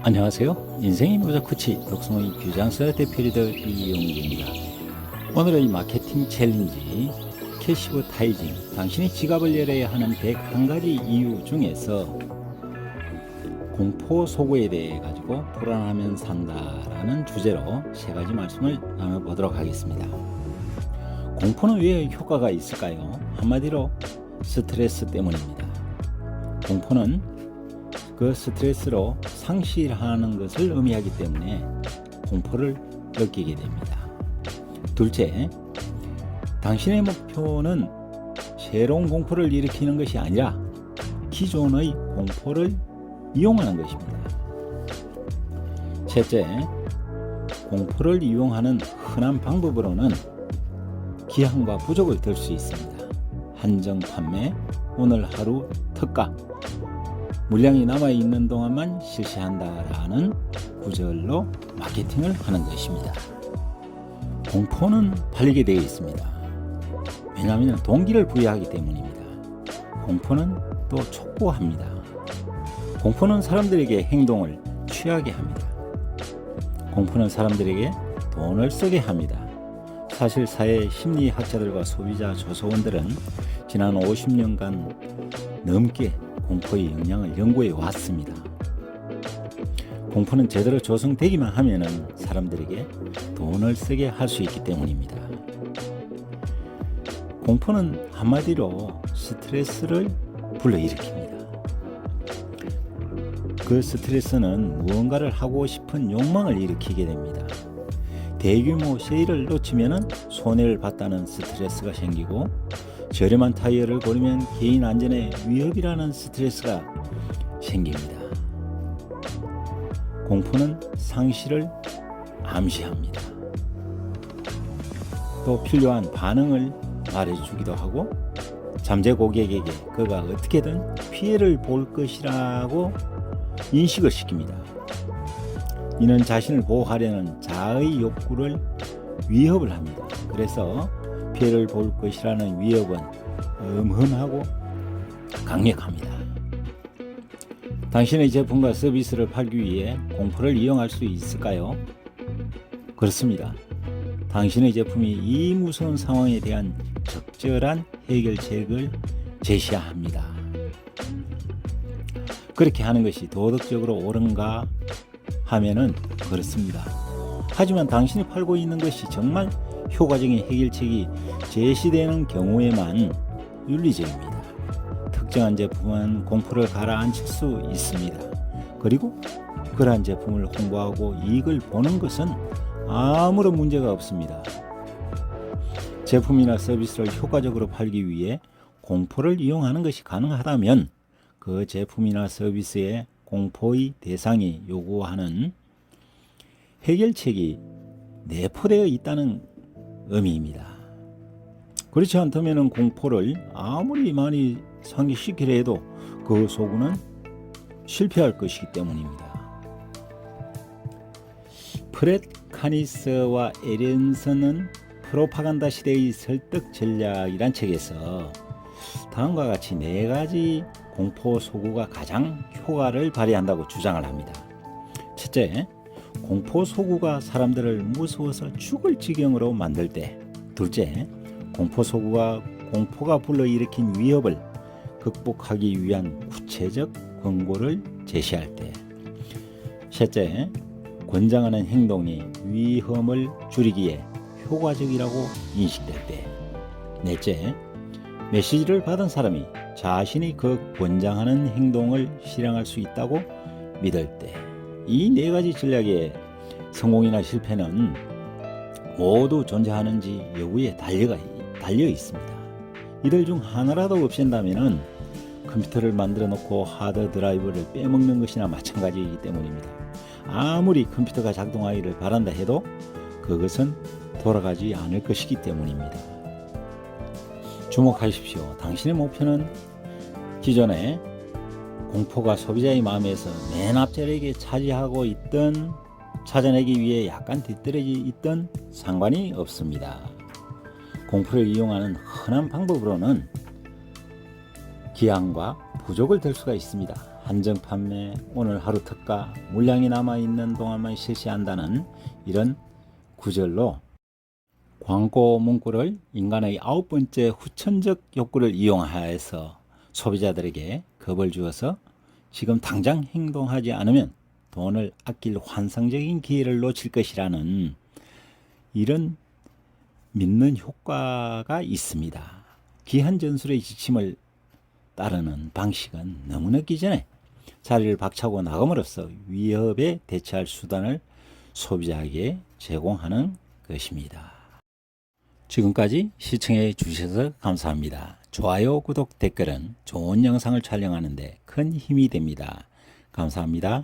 안녕하세요. 인생의 모자쿠치 독성의 규장서 대표리더 이용기입니다. 오늘의 마케팅 챌린지 캐시브 타이징 당신이 지갑을 열어야 하는 101가지 이유 중에서 공포 소구에 대해 가지고 불안하면 산다라는 주제로 세 가지 말씀을 나눠보도록 하겠습니다. 공포는 왜 효과가 있을까요? 한마디로 스트레스 때문입니다. 공포는 그 스트레스로 상실하는 것을 의미하기 때문에 공포를 느끼게 됩니다. 둘째, 당신의 목표는 새로운 공포를 일으키는 것이 아니라 기존의 공포를 이용하는 것입니다. 셋째, 공포를 이용하는 흔한 방법으로는 기한과 부족을 들 수 있습니다. 한정 판매, 오늘 하루 특가, 물량이 남아 있는 동안만 실시한다라는 구절로 마케팅을 하는 것입니다. 공포는 팔리게 되어 있습니다. 왜냐하면 동기를 부여하기 때문입니다. 공포는 또 촉구합니다. 공포는 사람들에게 행동을 취하게 합니다. 공포는 사람들에게 돈을 쓰게 합니다. 사실 사회 심리학자들과 소비자 조사원들은 지난 50년간 넘게 공포의 영향을 연구해 왔습니다. 공포는 제대로 조성되기만 하면은 사람들에게 돈을 쓰게 할 수 있기 때문입니다. 공포는 한마디로 스트레스를 불러일으킵니다. 그 스트레스는 무언가를 하고 싶은 욕망을 일으키게 됩니다. 대규모 세일을 놓치면 손해를 봤다는 스트레스가 생기고 저렴한 타이어를 고르면 개인 안전에 위협이라는 스트레스가 생깁니다. 공포는 상실을 암시합니다. 또 필요한 반응을 말해주기도 하고 잠재 고객에게 그가 어떻게든 피해를 볼 것이라고 인식을 시킵니다. 이는 자신을 보호하려는 자의 욕구를 위협을 합니다. 그래서 피해를 볼 것이라는 위협은 음흠하고 강력합니다. 당신의 제품과 서비스를 팔기 위해 공포를 이용할 수 있을까요? 그렇습니다. 당신의 제품이 이 무서운 상황에 대한 적절한 해결책을 제시해야 합니다. 그렇게 하는 것이 도덕적으로 옳은가 하면은 그렇습니다. 하지만 당신이 팔고 있는 것이 정말 효과적인 해결책이 제시되는 경우에만 윤리적입니다. 특정한 제품은 공포를 가라앉힐 수 있습니다. 그리고 그러한 제품을 홍보하고 이익을 보는 것은 아무런 문제가 없습니다. 제품이나 서비스를 효과적으로 팔기 위해 공포를 이용하는 것이 가능하다면 그 제품이나 서비스의 공포의 대상이 요구하는 해결책이 내포되어 있다는 의미입니다. 그렇지 않다면 공포를 아무리 많이 상기시키려 해도 그 소구는 실패할 것이기 때문입니다. 프렛 카니스와 에렌슨은 프로파간다 시대의 설득 전략이란 책에서 다음과 같이 네 가지 공포 소구가 가장 효과를 발휘한다고 주장을 합니다. 첫째, 공포 소구가 사람들을 무서워서 죽을 지경으로 만들 때. 둘째, 공포 소구가 공포가 불러일으킨 위협을 극복하기 위한 구체적 권고를 제시할 때. 셋째, 권장하는 행동이 위험을 줄이기에 효과적이라고 인식될 때. 넷째, 메시지를 받은 사람이 자신이 그 권장하는 행동을 실행할 수 있다고 믿을 때. 이 네 가지 전략의 성공이나 실패는 모두 존재하는지 여부에 달려가, 달려 있습니다. 이들 중 하나라도 없앤다면 컴퓨터를 만들어 놓고 하드 드라이브를 빼먹는 것이나 마찬가지이기 때문입니다. 아무리 컴퓨터가 작동하기를 바란다 해도 그것은 돌아가지 않을 것이기 때문입니다. 주목하십시오. 당신의 목표는 기존에 공포가 소비자의 마음에서 맨 앞자리에 차지하고 있던 찾아내기 위해 약간 뒤떨어져 있던 상관이 없습니다. 공포를 이용하는 흔한 방법으로는 기한과 부족을 들 수가 있습니다. 한정 판매, 오늘 하루 특가, 물량이 남아 있는 동안만 실시한다는 이런 구절로 광고 문구를 인간의 아홉 번째 후천적 욕구를 이용하여서 소비자들에게 겁을 주어서 지금 당장 행동하지 않으면 돈을 아낄 환상적인 기회를 놓칠 것이라는 이런 믿는 효과가 있습니다. 기한 전술의 지침을 따르는 방식은 너무 늦기 전에 자리를 박차고 나감으로써 위협에 대처할 수단을 소비자에게 제공하는 것입니다. 지금까지 시청해 주셔서 감사합니다. 좋아요, 구독, 댓글은 좋은 영상을 촬영하는데 큰 힘이 됩니다. 감사합니다.